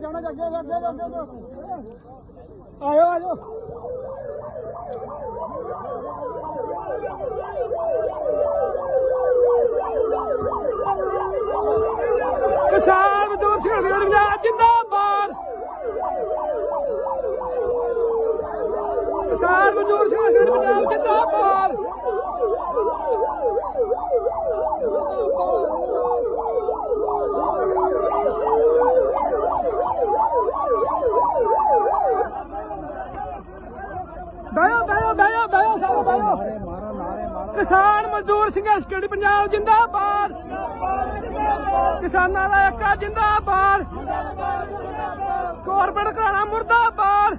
ਜਾਣਾ ਅੱਗੇ ਅੱਗੇ ਅੱਗੇ ਆਇਓ ਆਇਓ ਕਿਸਾਨ ਮਜ਼ਦੂਰ ਸੰਘਰਸ਼ ਪੰਜਾਬ ਜਿੰਦਾਬਾਦ ਕਿਸਾਨ ਮਜ਼ਦੂਰ ਸੰਘਰਸ਼ ਪੰਜਾਬ ਜਿੰਦਾਬਾਦ ਬਾਇਓ ਕਿਸਾਨ ਮਜ਼ਦੂਰ ਸੰਘਰਸ਼ ਕਮੇਟੀ ਪੰਜਾਬ, ਜਿੰਦਾਬਾਦ। ਕਿਸਾਨਾਂ ਦਾ ਏਕਾ ਜਿੰਦਾਬਾਦ। ਕਾਰਪੋਰੇਟ ਘਰਾਣਾ, ਮੁਰਦਾਬਾਦ।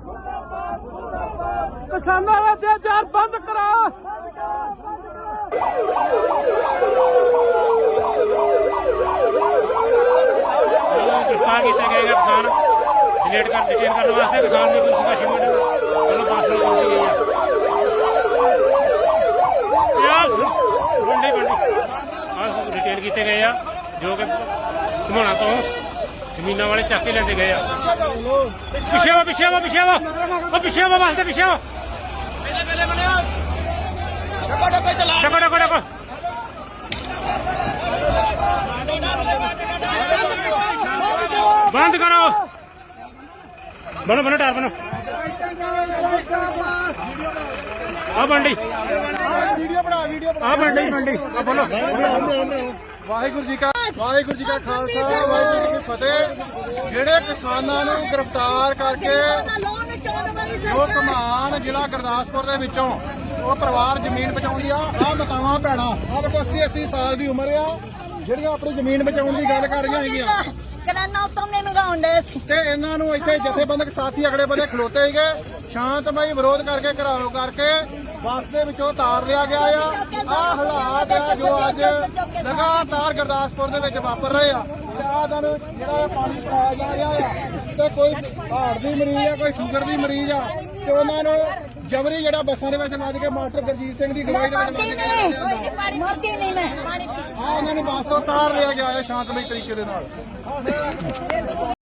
ਕਿਸਾਨਾਂ ਦਾ ਅਤਿਆਚਾਰ ਬੰਦ ਕਰਾ। ਵੱਲੋਂ ਕੀਤੇ ਗਏ ਕਿਸਾਨ। ਡਿਲੀਟ ਕਰ ਡਿਟੇਨ ਕਰਨ ਵਾਸਤੇ ਕਿਸਾਨ ਮਜ਼ਦੂਰ ਸੰਘਰਸ਼ ਕਮੇਟੀ ਵੱਲੋਂ ਪਾਸਲ ਕੀਤੀ ਗਈ ਹੈ। ਆਹ ਕੀਤੇ ਗਏ ਆ, ਜੋ ਕਿ ਘਮਾਣਾ ਤੋਂ ਜ਼ਮੀਨਾਂ ਵਾਲੇ ਚੱਕ ਕੇ ਲੈਂਦੇ ਗਏ ਆ। ਪਿੱਛੇ ਵਾ ਪਿੱਛੇ ਵਾ ਪਿੱਛੇ ਵਾ ਉਹ ਪਿੱਛੇ ਵਾ ਵਾਸਤੇ ਪਿੱਛੇ ਵਾ ਡਕੋ ਡਕੋ ਡਕੋ ਬੰਦ ਕਰੋ। ਬਨੋ ਬਨੋ ਟਾਰ ਬਨੋ ਆ ਬੰਡੀ। ਵੀਡੀਓ ਬਣਾ ਵੀਡੀਓ ਆ ਬੰਡੀ ਬੰਡੀ। ਆ ਬੋਲੋ ਵਾਹਿਗੁਰੂ ਜੀ ਕਾ ਵਾਹਿਗੁਰੂ ਜੀ ਕਾ ਖਾਲਸਾ ਵਾਹਿਗੁਰੂ ਜੀ ਕੀ ਫਤਿਹ। ਜਿਹੜੇ ਕਿਸਾਨਾਂ ਨੂੰ ਗ੍ਰਿਫਤਾਰ ਕਰਕੇ ਜੋ ਕਮਾਨ ਜ਼ਿਲ੍ਹਾ ਗੁਰਦਾਸਪੁਰ ਦੇ ਵਿੱਚੋਂ ਉਹ ਪਰਿਵਾਰ ਜ਼ਮੀਨ ਬਚਾਉਣ ਦੀ ਆ ਆ ਮਤਾਵਾਂ ਭੈਣਾਂ ਆ ਦੇਖੋ 80 80 ਸਾਲ ਦੀ ਉਮਰ ਆ ਜਿਹੜੀਆਂ ਆਪਣੀ ਜ਼ਮੀਨ ਬਚਾਉਣ ਦੀ ਗੱਲ ਕਰ ਰਹੀਆਂ ਹੈਗੀਆਂ। ਕਰਾਨਾ ਉਤੋਂ ਨੇ ਮੰਗਾਉਣ ਦੇ ਸੀ। ਤੇ ਇਹਨਾਂ ਨੂੰ ਇੱਥੇ ਜਥੇਬੰਦਕ ਸਾਥੀ ਅਗਲੇ ਬੰਦੇ ਖਲੋਤੇ ਸੀਗੇ ਸ਼ਾਂਤਮਈ ਵਿਰੋਧ ਕਰਕੇ ਘਰਾਓ ਕਰਕੇ ਬੱਸ ਦੇ ਵਿੱਚੋਂ ਤਾਰ ਲਿਆ ਗਿਆ ਆ। ਆਹ ਹਾਲਾਤ ਆ ਜੋ ਅੱਜ ਲਗਾਤਾਰ ਗੁਰਦਾਸਪੁਰ ਦੇ ਵਿੱਚ ਵਾਪਰ ਰਹੇ ਆ। ਆਹ ਤੁਹਾਨੂੰ ਜਿਹੜਾ ਪਾਣੀ ਪਿਲਾਇਆ ਜਾ ਰਿਹਾ ਆ ਤੇ ਕੋਈ ਹਾਰਟ ਦੀ ਮਰੀਜ਼ ਆ ਕੋਈ ਸ਼ੂਗਰ ਦੀ ਮਰੀਜ਼ ਆ ਤੇ ਉਹਨਾਂ ਨੂੰ ਜਬਰੀ ਜਿਹੜਾ ਬੱਸਾਂ ਦੇ ਵਿੱਚ ਲੱਦ ਕੇ ਮਾਸਟਰ ਗੁਰਜੀਤ ਸਿੰਘ ਦੀ ਦਵਾਈ ਦੇ ਵਿੱਚ ਲੱਦ ਕੇ। ਪਾਣੀ ਨਹੀਂ ਮੈਂ। ਆਹ ਉਹਨਾਂ ਨੂੰ ਬੱਸ ਤੋਂ ਤਾਰ ਲਿਆ ਗਿਆ ਹੈ ਸ਼ਾਂਤਮਈ ਤਰੀਕੇ ਦੇ ਨਾਲ।